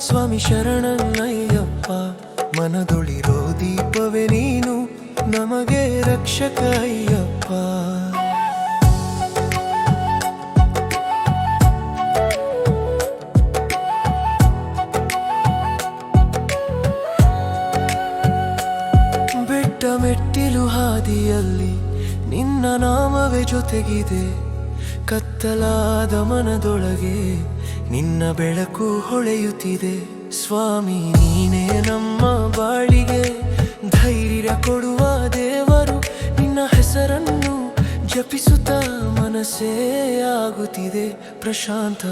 ಸ್ವಾಮಿ ಶರಣಯ್ಯಪ್ಪ ಮನದೊಳಿರೋ ದೀಪವೇ ನೀನು ನಮಗೆ ರಕ್ಷಕ ಅಯ್ಯಪ್ಪ ಬೆಟ್ಟ ಮೆಟ್ಟಿಲು ಹಾದಿಯಲ್ಲಿ ನಿನ್ನ ನಾಮವೇ ಜೊತೆಗಿದೆ. ಕತ್ತಲಾದ ಮನದೊಳಗೆ ನಿನ್ನ ಬೆಳಕು ಹೊಳೆಯುತ್ತಿದೆ. ಸ್ವಾಮಿ, ನೀನೇ ನಮ್ಮ ಬಾಳಿಗೆ ಧೈರ್ಯ ಕೊಡುವ ದೇವರು. ನಿನ್ನ ಹೆಸರನ್ನು ಜಪಿಸುತ್ತಾ ಮನಸ್ಸೇ ಆಗುತ್ತಿದೆ. ಪ್ರಶಾಂತ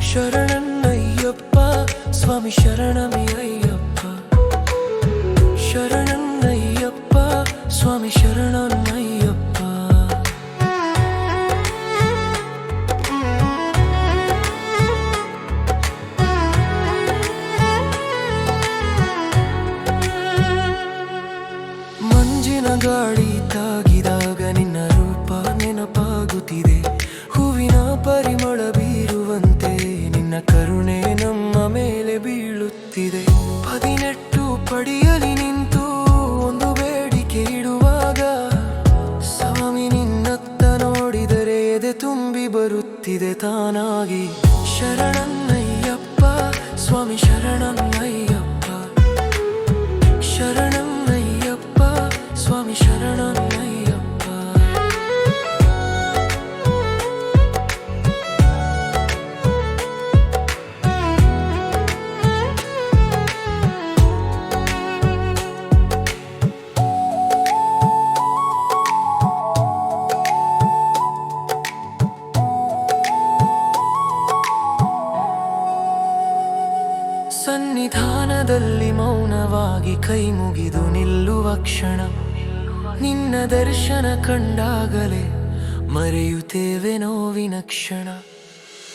ಶರಣನ್ನಯ್ಯಪ್ಪ, ಸ್ವಾಮಿ ಶರಣಮಿ ಅಯ್ಯಪ್ಪ. ಶರಣನ್ನಯ್ಯಪ್ಪ, ಸ್ವಾಮಿ ಶರಣನ್ನಯ್ಯಪ್ಪ ಗಾಳಿ ತಾಗಿದಾಗ ನಿನ್ನ ರೂಪ ನೆನಪಾಗುತ್ತಿದೆ. ಹೂವಿನ ಪರಿಮಳ ಬೀರುವಂತೆ ನಿನ್ನ ಕರುಣೆ ನಮ್ಮ ಮೇಲೆ ಬೀಳುತ್ತಿದೆ. ಹದಿನೆಟ್ಟು ಪಡಿಯಲಿ ನಿಂತು ಒಂದು ಬೇಡಿಕೆ ಇಡುವಾಗ ಸ್ವಾಮಿ ನಿನ್ನತ್ತ ನೋಡಿದರೆ ಎದೆ ತುಂಬಿ ಬರುತ್ತಿದೆ ತಾನಾಗಿ. ಶರಣನ್ನಯ್ಯಪ್ಪ, ಸ್ವಾಮಿ ಶರಣನ್ನಯ್ಯಪ್ಪ. ಸನ್ನಿಧಾನದಲ್ಲಿ ಮೌನವಾಗಿ ಕೈ ಮುಗಿದು ನಿಲ್ಲುವ ಕ್ಷಣ. ನಿನ್ನ ದರ್ಶನ ಕಂಡಾಗಲೇ ಮರೆಯುತ್ತೇವೆ ನೋವಿನ ಕ್ಷಣ.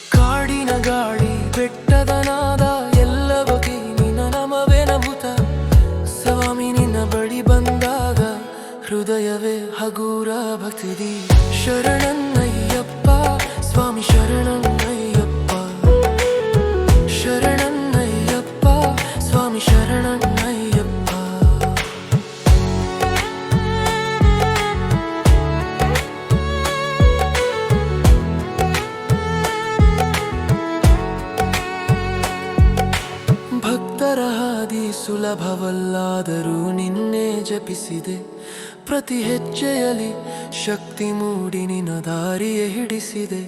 ಕಾಡಿನ ಗಾಳಿ ಬೆಟ್ಟದನಾದ ಎಲ್ಲ ಬಗೆ ನಿನ್ನ ನಮವೇ ನಮುತ ಸ್ವಾಮಿ, ನಿನ್ನ ಬಳಿ ಬಂದಾಗ ಹೃದಯವೇ ಹಗೂರ ಭಕ್ತಿದಿ. ಶರಣನ್ನಯ್ಯಪ್ಪ, ಸ್ವಾಮಿ ಶರಣನ್ನಯ್ಯಪ್ಪ ಭಕ್ತರ ಹಾದಿ ಸುಲಭವಲ್ಲಾದರೂ ನಿನ್ನೆ ಜಪಿಸಿದೆ. ಪ್ರತಿ ಹೆಜ್ಜೆಯಲ್ಲಿ ಶಕ್ತಿ ಮೂಡಿ ನಿನ್ನ ದಾರಿಯೇ ಹಿಡಿಸಿದೆ.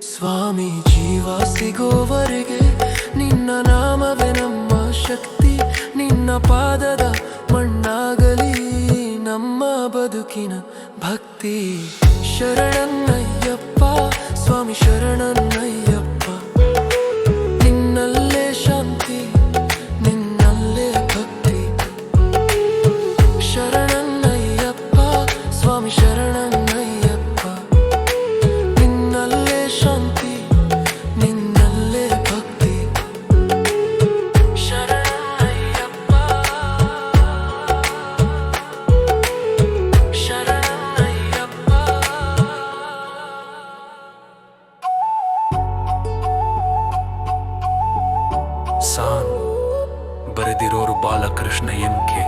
ಸ್ವಾಮಿ ಜೀವ ಸಿಗೋವರೆಗೆ ನಿನ್ನ ನಾಮವೇ ನಮ್ಮ ಶಕ್ತಿ. ನಿನ್ನ ಪಾದದ ಮಣ್ಣಾಗಲಿ ನಮ್ಮ ಬದುಕಿನ ಭಕ್ತಿ. ಶರಣನ್ನಯ್ಯಪ್ಪ, ಸ್ವಾಮಿ ಶರಣನ್ನಯ್ಯಪ್ಪ. ಬರೆದಿರೋರು ಬಾಲಕೃಷ್ಣ ಎಂ ಕೆ.